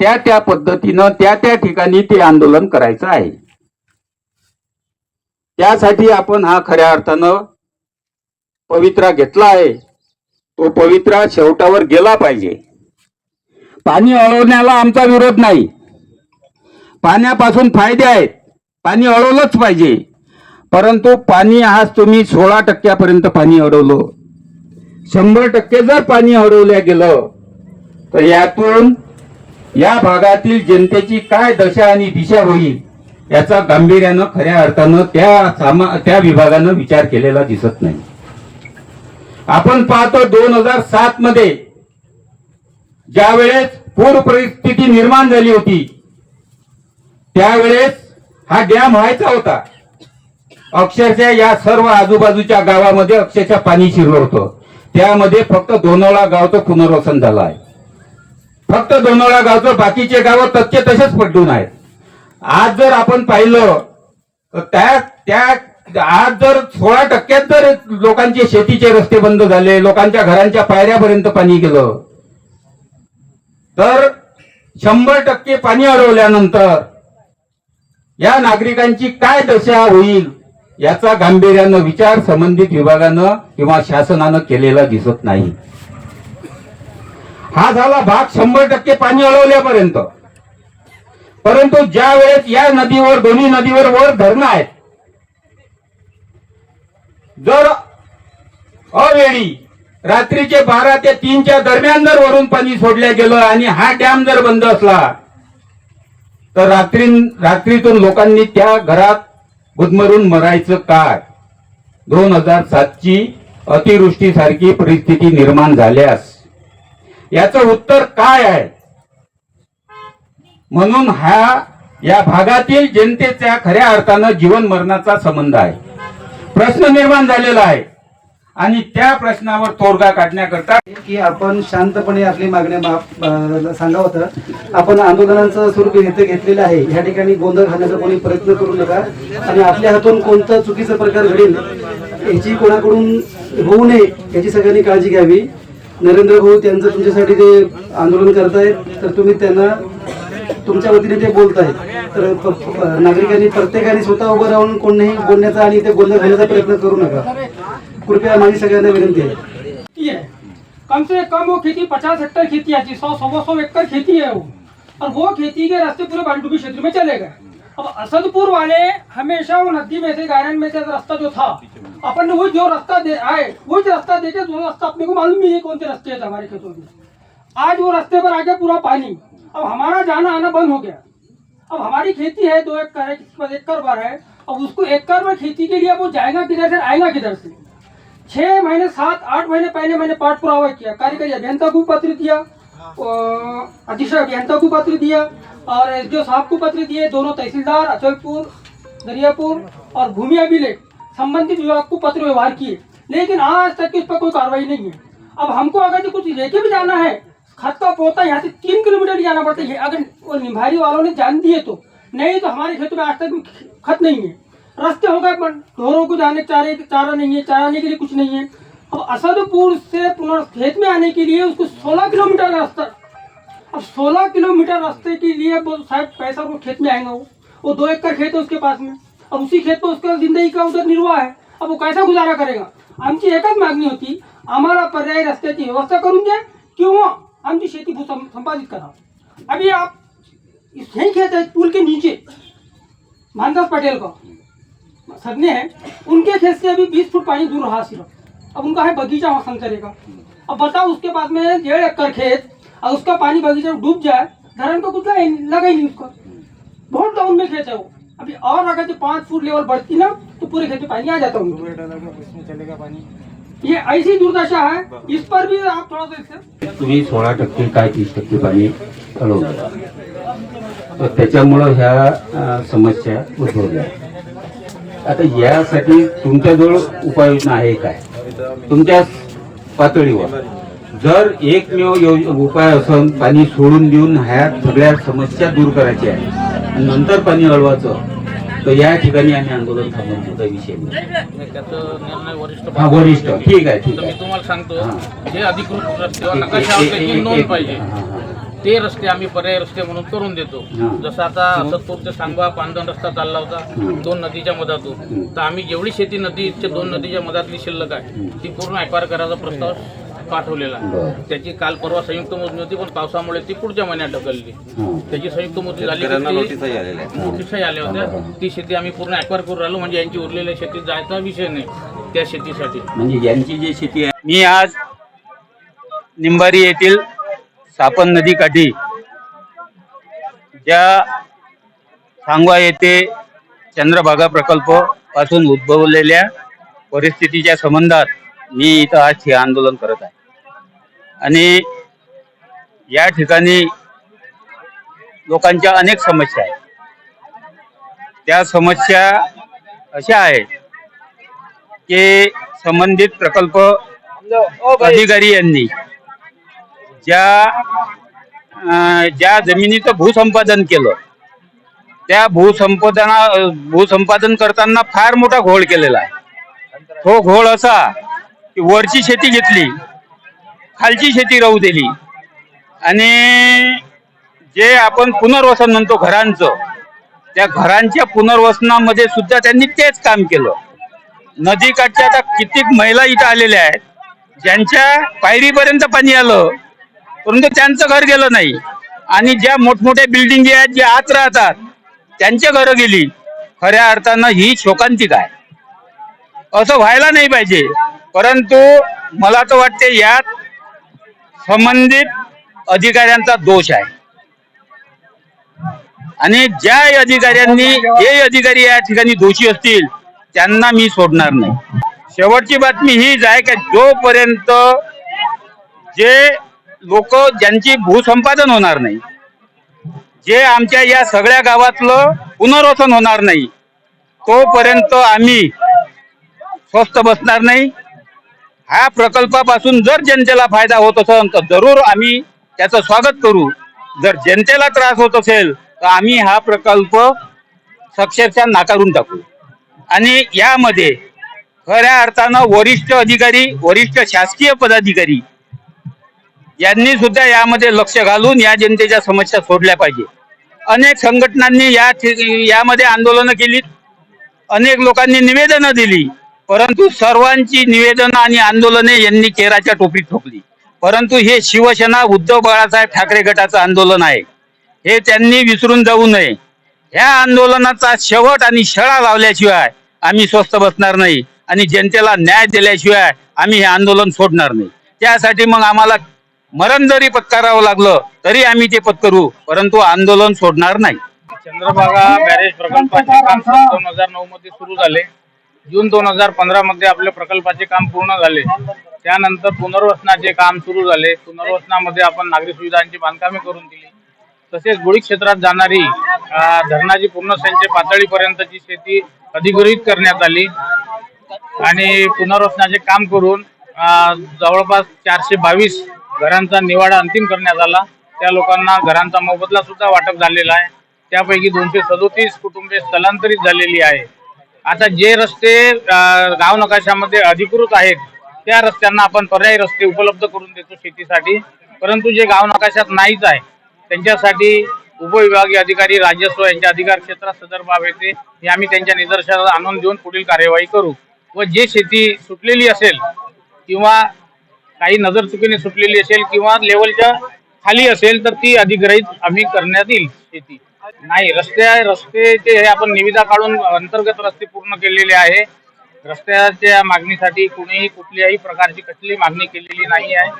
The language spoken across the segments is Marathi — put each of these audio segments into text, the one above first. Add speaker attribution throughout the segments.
Speaker 1: त्या त्या पद्धतीनं त्या त्या ठिकाणी ते आंदोलन करायचं आहे. त्यासाठी आपण हा खऱ्या अर्थानं पवित्रा घेतला आहे. तो पवित्रा शेवटावर गेला पाहिजे. पाणी अळवण्याला आमचा विरोध नाही. पाण्यापासून फायदे आहेत. पाणी अडवलंच पाहिजे. परंतु पाणी आज तुम्ही सोळा टक्क्यापर्यंत पाणी अडवलं. शंभर टक्के जर पाणी अडवल्या गेलं तर यातून या भागातील जनतेची काय दशा आणि दिशा होईल याचा गांभीर्यानं खऱ्या अर्थानं त्या सामा त्या विभागानं विचार केलेला दिसत नाही. आपण पाहतो दोन हजार सात मध्ये ज्यावेळेस पूर परिस्थिती निर्माण झाली होती त्यावेळेस हा डॅम व्हायचा होता. अक्षरशः या सर्व आजूबाजूच्या गावामध्ये अक्षरशः पाणी शिरलं होतं. त्यामध्ये फक्त दोनोळा गावचं पुनर्वसन झालं आहे. फक्त दोनोळा गावचं बाकीचे गाव तच्चे तसेच पडून आहेत. आज जर आपण पाहिलं तर त्या त्या आज जर सोळा टक्क्यात जर लोकांचे शेतीचे रस्ते बंद झाले लोकांच्या घरांच्या पायऱ्यापर्यंत पाणी गेलं तर शंभर टक्के पाणी अडवल्यानंतर या नागरिकांची काय दशा होईल याचा गांभीर्यानं विचार संबंधित विभागानं किंवा शासनानं केलेला दिसत नाही. हा झाला भाग शंभर टक्के पाणी अडवल्यापर्यंत. परंतु ज्या वेळेस या नदीवर दोन्ही नदीवर वर धरणं आहेत जर अवेळी रात्रीचे बारा ते तीनच्या दरम्यान जर वरून पाणी सोडल्या गेलं आणि हा डॅम जर बंद असला तर रात्री रात्रीतून लोकांनी त्या घरात गुदमरून मरायचं काय दोन हजार सातची अतिवृष्टीसारखी परिस्थिती निर्माण झाल्यास याचं उत्तर काय आहे? म्हणून हा या भागातील जनतेच्या खऱ्या अर्थानं जीवन मरणाचा संबंध आहे. प्रश्न निर्माण झालेला आहे. आणि त्या प्रश्नावर तोडगा काढण्याकरता
Speaker 2: की आपण शांतपणे आपली मागण्या मा- अं, सांगा होतं. आपण आंदोलनाचं स्वरूप येथे घेतलेलं आहे. ह्या ठिकाणी गोंधळ घालण्याचा कोणी प्रयत्न करू नका. आणि आपल्या हातून कोणता चुकीचा प्रकार घडेल याची कोणाकडून होऊ नये याची सगळ्यांनी काळजी घ्यावी. नरेंद्र भाऊ त्यांचं तुमच्यासाठी ते आंदोलन करतायत तर तुम्ही त्यांना तुमच्या वतीने ते बोलतायत तर नागरिकांनी प्रत्येकाने स्वतः उभं राहून कोणीही बोलण्याचा आणि ते गोंधळ घेण्याचा प्रयत्न करू नका. कृपया माझी सगळ्यांना विनंती आहे.
Speaker 3: कम से कम वो खेती पचास हेक्टर खेती है सौ सवा सौ एकड़ खेती है वो. और वो खेती के रास्ते पूरे बांडुबी क्षेत्र में चले गए. अब असदपुर वाले हमेशा वो नदी में से गायरन में से रास्ता जो था अपन ने वो जो रास्ता दे, आए, वो जो रास्ता देखे वो रास्ता अपने को मालूम नहीं है कौन से रास्ते थे हमारे खेतों में आज वो रास्ते पर आ गया पूरा पानी। अब हमारा जाना आना बंद हो गया। अब हमारी खेती है दो एकड़ है किसी पर एकड़ भर है। अब उसको एकड़ में खेती के लिए वो जाएगा किधर से, आएगा किधर से? छह महीने, सात, आठ महीने पहले मैंने पाठ पुरावा किया, कार्यकारी अभियंता को पत्र दिया अधीक्षक अभियंता को पत्र दिया, और एस साहब को पत्र दिए, दोनों तहसीलदार, अचलपुर, दरियापुर, और भूमि अभिलेख। संबंधित विभाग को पत्र व्यवहार किए, लेकिन आज तक इस पर कोई कार्रवाई नहीं है। अब हमको अगर जो कुछ लेके भी जाना है, खत का पोता यहाँ से तीन किलोमीटर जाना पड़ता है। अगर निभारी वालों ने जान दिए तो नहीं तो हमारे खेतों में आज तक खत नहीं है। रास्ते हो गए ढोरों को जाने, चारे, चारा नहीं है चराने के लिए कुछ नहीं है। अब असदपुर से पुनः खेत में आने के लिए उसको 16 किलोमीटर रास्ता। अब 16 किलोमीटर रास्ते के लिए शायद पैसा वो खेत में आएगा वो। वो दो एकड़ खेत है उसके पास में। अब उसी खेत पर उसका ज़िंदगी का उधर निर्वाह है। अब वो कैसा गुजारा करेगा? आमची एकच मागणी होती, आम्हाला पर्यायी रस्त्याची व्यवस्था करून द्या किंवा आमची शेती भू संपादित करा. अभी आप यही खेत है, पुल के नीचे। भानदास पटेल का। सदने हैं, उनके खेत से अभी बीस फुट पानी दूर रहा सिर्फ़। अब उनका है बगीचा वहाँ संतरे का अब बताओ उसके पास में डेढ़ एकड़ खेत और उसका पानी बगीचा डूब जाए, धरण को कुछ लगा ही नहीं उसका। बहुत डाउन में खेत है वो। अभी और अगर जो पाँच फुट लेवल बढ़ती ना तो पूरे खेत में पानी आ जाता उनके ये ऐसी दुर्दशा है इस पर भी आप थोड़ा सा इससे
Speaker 1: तुम्ही सोळा टक्के काय तीस टक्के पाणी अडवलं तर त्याच्यामुळं ह्या समस्या उद्भवल्या. आता यासाठी तुमच्याजवळ उपाययोजना आहे काय? तुमच्या पातळीवर जर एकमेव योज- उपाय असून पाणी सोडून देऊन ह्या सगळ्या समस्या दूर करायच्या आहे आणि नंतर पाणी अडवायचं तर या ठिकाणी आम्ही आंदोलन थांबवण्याचा विषय नाही.
Speaker 4: नाही, त्याचं निर्णय वरिष्ठ
Speaker 1: हा वरिष्ठ ठीक आहे ठीक आहे
Speaker 4: तुम्हाला सांगतो. जे अधिकृत रस्त्यावर नकाशा नोंद पाहिजे. ते रस्ते आम्ही पर्याय रस्ते म्हणून करून देतो. जसं आता सत्तूर ते सांगवा पांदन रस्ता चालला होता. दोन नदीच्या मधातून तर आम्ही जेवढी शेती नदीच्या दोन नदीच्या मधातली शिल्लक आहे ती पूर्ण ॲक्वायर करायचा प्रस्ताव पाठवलेला. त्याची काल परवा संयुक्त मोजणी होती पण पावसामुळे ती पुढच्या महिन्यात ढकलली. त्याची संयुक्त मोजणी झाली नोटिसही आल्या होत्या. ती शेती आम्ही पूर्ण ॲक्वायर करून राहिलो म्हणजे यांची उरलेल्या शेतीत जायचा विषय नाही त्या शेतीसाठी.
Speaker 1: म्हणजे यांची जी शेती आहे मी आज निंबारी येथील सापन नदीकाठी ज्या सांगवा येथे चंद्रभागा प्रकल्पपासून उद्भवलेल्या परिस्थितीच्या संबंधात मी इथं आज हे आंदोलन करत आहे. आणि या ठिकाणी लोकांच्या अनेक समस्या आहेत. त्या समस्या अशा आहेत की संबंधित प्रकल्प अधिकारी यांनी ज्या ज्या जमिनीचं भूसंपादन केलं त्या भूसंपादना भूसंपादन करताना फार मोठा घोळ केलेला आहे. तो घोळ असा की वरची शेती घेतली खालची शेती राहू दिली. आणि जे आपण पुनर्वसन म्हणतो घरांचं त्या घरांच्या पुनर्वसनामध्ये सुद्धा त्यांनी तेच काम केलं. नदीकाठच्या आता कितीक महिला इथं आलेल्या आहेत ज्यांच्या पायरीपर्यंत पाणी आलं परंतु त्यांचं घर गेलं नाही. आणि ज्या मोठमोठ्या बिल्डिंग आहेत ज्या आत राहतात त्यांच्या घरं गेली. खऱ्या अर्थानं ही शोकांतिक आहे. असं व्हायला नाही पाहिजे. परंतु मला तर वाटते यात संबंधित अधिकाऱ्यांचा दोष आहे. आणि ज्या अधिकाऱ्यांनी जे अधिकारी या ठिकाणी दोषी असतील त्यांना मी सोडणार नाही. शेवटची बातमी हीच आहे की जोपर्यंत जे लोक ज्यांची भूसंपादन होणार नाही जे आमच्या या सगळ्या गावातलं पुनर्वसन होणार नाही तोपर्यंत आम्ही स्वस्त बसणार नाही. ह्या प्रकल्पापासून जर जनतेला फायदा होत असेल तर जरूर आम्ही त्याचं स्वागत करू. जर जनतेला त्रास होत असेल तर आम्ही हा प्रकल्प सक्षरशः नाकारून टाकू. आणि यामध्ये खऱ्या अर्थानं वरिष्ठ अधिकारी वरिष्ठ शासकीय पदाधिकारी यांनी सुद्धा यामध्ये लक्ष घालून या जनतेच्या समस्या सोडल्या पाहिजे. अनेक संघटनांनी या यामध्ये आंदोलनं केली अनेक लोकांनी निवेदनं दिली. परंतु सर्वांची निवेदन आणि आंदोलने यांनी केराच्या टोपीत ठोकली. परंतु हे शिवसेना उद्धव बाळासाहेब ठाकरे गटाचं आंदोलन आहे. हे त्यांनी विसरून जाऊ नये. ह्या आंदोलनाचा शेवट आणि शळा लावल्याशिवाय आम्ही स्वस्थ बसणार नाही आणि जनतेला न्याय दिल्याशिवाय आम्ही हे आंदोलन सोडणार नाही. त्यासाठी मग आम्हाला मरण जरी पत्करावं लागलं तरी आम्ही ते पत्करू परंतु आंदोलन सोडणार नाही.
Speaker 4: चंद्रभागा बॅरेज प्रकल्पाचे काम दोन हजार नऊ मध्ये सुरू झाले. जून दोन हजार पंधरा मध्ये आपल्या प्रकल्पाचे काम पूर्ण झाले. त्यानंतर पुनर्वसनाचे काम सुरू झाले. पुनर्वसनामध्ये आपण नागरी सुविधांची बांधकामे करून दिली. तसेच गुळी क्षेत्रात जाणारी धरणाची पूर्ण संचय पातळीपर्यंतची शेती अधिग्रहित करण्यात आली. आणि पुनर्वसनाचे काम करून जवळपास चारशे बावीस घरांचा निवाडा अंतिम करण्यात आला. त्या लोकांना घरांचा मोबदला सुद्धा वाटप झालेला आहे. त्यापैकी दोनशे सदोतीस कुटुंबे स्थलांतरित झालेली आहे. आता जे रस्ते गाव नकाशामध्ये अधिकृत आहेत त्या रस्त्यांना आपण पर्यायी रस्ते उपलब्ध करून देतो शेतीसाठी. परंतु जे गाव नकाशात नाहीच आहे त्यांच्यासाठी उपविभागीय अधिकारी राजस्व यांच्या अधिकार क्षेत्रात सदर बाब येते. हे आम्ही त्यांच्या निदर्शनाला आणून देऊन पुढील कार्यवाही करू. व जे शेती सुटलेली असेल किंवा काही नजर चुकीने सुटलेली असेल किंवा लेवलच्या खाली असेल तर ती अधिग्रहित आम्ही करण्यात येईल शेती. नाही रस्ते रस्त्याचे हे आपण निविदा काढून अंतर्गत रस्ते पूर्ण केलेले आहे. रस्त्याच्या मागणीसाठी कुणीही कुठल्याही प्रकारची कसली मागणी केलेली नाही आहे.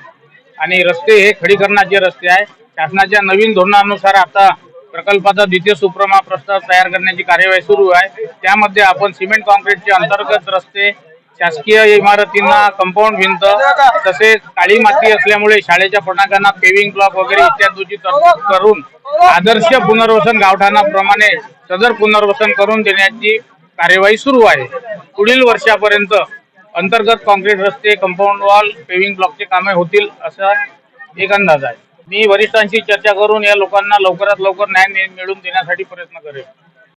Speaker 4: आणि रस्ते हे खडीकरणाचे रस्ते आहे. शासनाच्या नवीन धोरणानुसार आता प्रकल्पाचा द्वितीय सुप्रमा प्रस्ताव तयार करण्याची कार्यवाही सुरू आहे. त्यामध्ये आपण सिमेंट कॉन्क्रीटचे अंतर्गत रस्ते शासकीय इमारतींना कंपाऊंड भिंत तसेच काळी माती असल्यामुळे शाळेच्या फटाक्यांना पेविंग ब्लॉक वगैरे इत्यादी करून आदर्श पुनर्वसन गावठाणाप्रमाणे सदर पुनर्वसन करून देण्याची कार्यवाही सुरू आहे. पुढील वर्षापर्यंत अंतर्गत कॉन्क्रीट रस्ते कंपाऊंड वॉल पेविंग ब्लॉकचे कामे होतील असा एक अंदाज आहे. मी वरिष्ठांशी चर्चा करून या लोकांना लवकरात लवकर न्याय मिळवून देण्यासाठी प्रयत्न करेन.